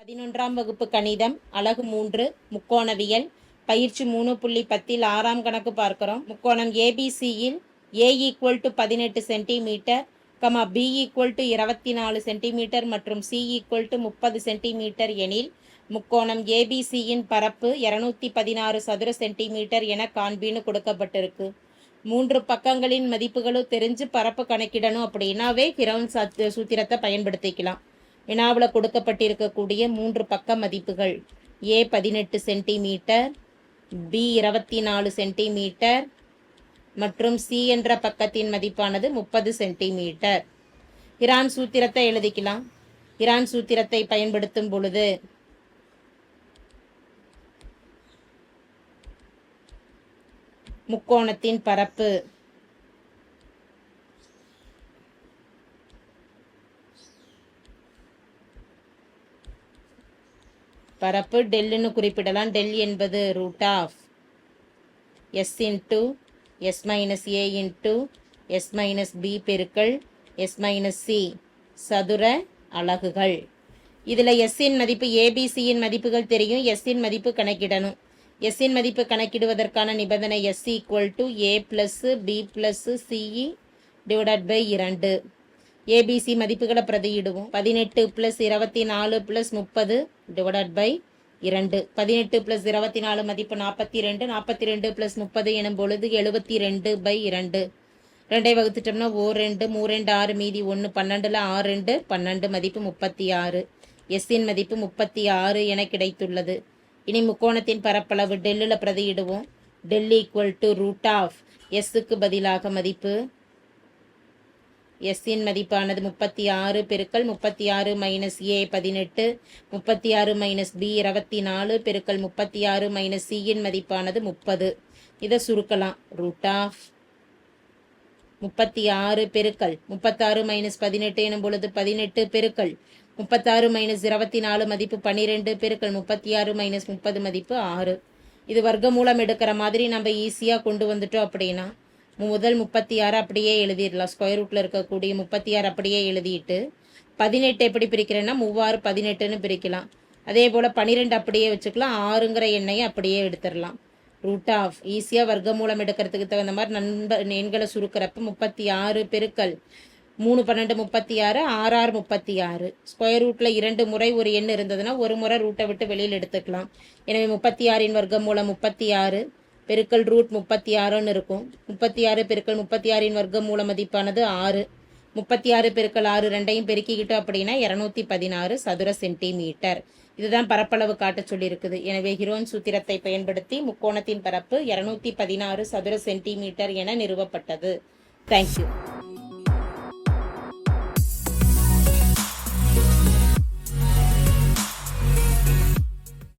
பதினொன்றாம் வகுப்பு கணிதம் அலகு மூன்று முக்கோணவியல். பயிற்சி மூணு புள்ளி பத்தில் ஆறாம் கணக்கு பார்க்கிறோம். முக்கோணம் ஏபிசியில் ஏ ஈக்குவல் டு பதினெட்டு centimetre comma B equal to இருபத்தி நாலு சென்டிமீட்டர் மற்றும் சி ஈக்குவல் டு முப்பது சென்டிமீட்டர் எனில் முக்கோணம் ஏபிசியின் பரப்பு இரநூத்தி பதினாறு சதுர சென்டிமீட்டர் என காண்பின்னு கொடுக்கப்பட்டிருக்கு. மூன்று பக்கங்களின் மதிப்புகளும் தெரிஞ்சு பரப்பு கணக்கிடணும் அப்படின்னாவே கிரவுன் சத் சூத்திரத்தை பயன்படுத்திக்கலாம். வினாவில் கொடுக்கப்பட்டிருக்கக்கூடிய மூன்று பக்க மதிப்புகள். ஏ பதினெட்டு சென்டிமீட்டர் பி இருபத்தி நாலு சென்டிமீட்டர் மற்றும் சி என்ற பக்கத்தின் மதிப்பானது முப்பது சென்டிமீட்டர். இரான் சூத்திரத்தை எழுதிக்கலாம். இரான் சூத்திரத்தை பயன்படுத்தும் பொழுது முக்கோணத்தின் பரப்பு பரப்பு டெல்லுன்னு குறிப்பிடலாம். டெல் என்பது root of S into S minus A into S minus B பெருக்கள் எஸ் மைனஸ் சி சதுர அலகுகள். இதில் எஸ்ஸின் மதிப்பு ஏபிசியின் மதிப்புகள் தெரியும். எஸ்ஸின் மதிப்பு கணக்கிடணும். எஸ்ஸின் மதிப்பு கணக்கிடுவதற்கான நிபந்தனை S equal to A plus B plus C divided by இரண்டு. ஏபிசி மதிப்புகளை பிரதியிடுவோம். பதினெட்டு ப்ளஸ் இருபத்தி நாலு ப்ளஸ் முப்பது டிவைடட் பை இரண்டு. பதினெட்டு ப்ளஸ் இருபத்தி நாலு மதிப்பு நாற்பத்தி ரெண்டு நாற்பத்தி ரெண்டு ப்ளஸ் முப்பது எனும் பொழுது எழுபத்தி ரெண்டு பை இரண்டு. ரெண்டை வகுத்துட்டோம்னா ஓ ரெண்டு மூ ரெண்டு ஆறு மீதி ஒன்று பன்னெண்டில் ஆறு ரெண்டு பன்னெண்டு மதிப்பு முப்பத்தி ஆறு எஸ்ஸின் மதிப்பு முப்பத்தி ஆறு என கிடைத்துள்ளது. இனி முக்கோணத்தின் பரப்பளவு டெல்லில் பிரதியிடுவோம். Del equal to root of எஸ்ஸுக்கு பதிலாக மதிப்பு எஸ்ஸின் மதிப்பானது முப்பத்தி ஆறு பெருக்கல் முப்பத்தி ஆறு மைனஸ் ஏ பதினெட்டு முப்பத்தி ஆறு மைனஸ் பி இருபத்தி நாலு பெருக்கல் முப்பத்தி ஆறு மைனஸ் சியின் மதிப்பானது முப்பது. இதை சுருக்கலாம். ரூட் ஆஃப் முப்பத்தி ஆறு பெருக்கல் முப்பத்தாறு மைனஸ் பதினெட்டு எனும் பொழுது பதினெட்டு பெருக்கல் முப்பத்தாறு மைனஸ் இருபத்தி நாலு மதிப்பு பன்னிரெண்டு பெருக்கல் முப்பத்தி ஆறு மைனஸ் முப்பது மதிப்பு ஆறு. இது வர்க்க மூலம் எடுக்கிற மாதிரி நம்ம ஈஸியாக கொண்டு வந்துட்டோம் அப்படின்னா முதல் முப்பத்தி ஆறு அப்படியே எழுதிடலாம். ஸ்கொயர் ரூட்டில் இருக்கக்கூடிய முப்பத்தி ஆறு அப்படியே எழுதிட்டு பதினெட்டு எப்படி பிரிக்கிறேன்னா மூவாறு பதினெட்டுன்னு பிரிக்கலாம். அதே போல் பன்னிரெண்டு அப்படியே வச்சுக்கலாம். ஆறுங்கிற எண்ணையை அப்படியே எடுத்துடலாம். ரூட் ஆஃப் ஈஸியாக வர்க்க மூலம் எடுக்கிறதுக்கு தகுந்த மாதிரி நண்ப எண்களை சுருக்கிறப்ப முப்பத்தி ஆறு பெருக்கல் மூணு பன்னெண்டு முப்பத்தி ஆறு ஆறு ஆறு முப்பத்தி ஆறு ஸ்கொயர் ரூட்டில் இரண்டு முறை ஒரு எண் இருந்ததுன்னா ஒரு முறை ரூட்டை விட்டு வெளியில் எடுத்துக்கலாம். எனவே முப்பத்தி ஆறின் வர்க்கம் மூலம் முப்பத்தி ஆறு பெருக்கல் ரூட் முப்பத்தி ஆறுன்னு இருக்கும். முப்பத்தி ஆறு பெருக்கல் முப்பத்தி ஆறின் வர்க்கம் மூல மதிப்பானது ஆறு. முப்பத்தி ஆறு பெருக்கல் ஆறு ரெண்டையும் பெருக்கிக்கிட்டோம் அப்படின்னா இரநூத்தி பதினாறு சதுர சென்டிமீட்டர். இதுதான் பரப்பளவு காட்ட சொல்லியிருக்குது. எனவே ஹிரோன் சூத்திரத்தை பயன்படுத்தி முக்கோணத்தின் பரப்பு இரநூத்தி பதினாறு சதுர சென்டிமீட்டர் என நிறுவப்பட்டது. தேங்க்யூ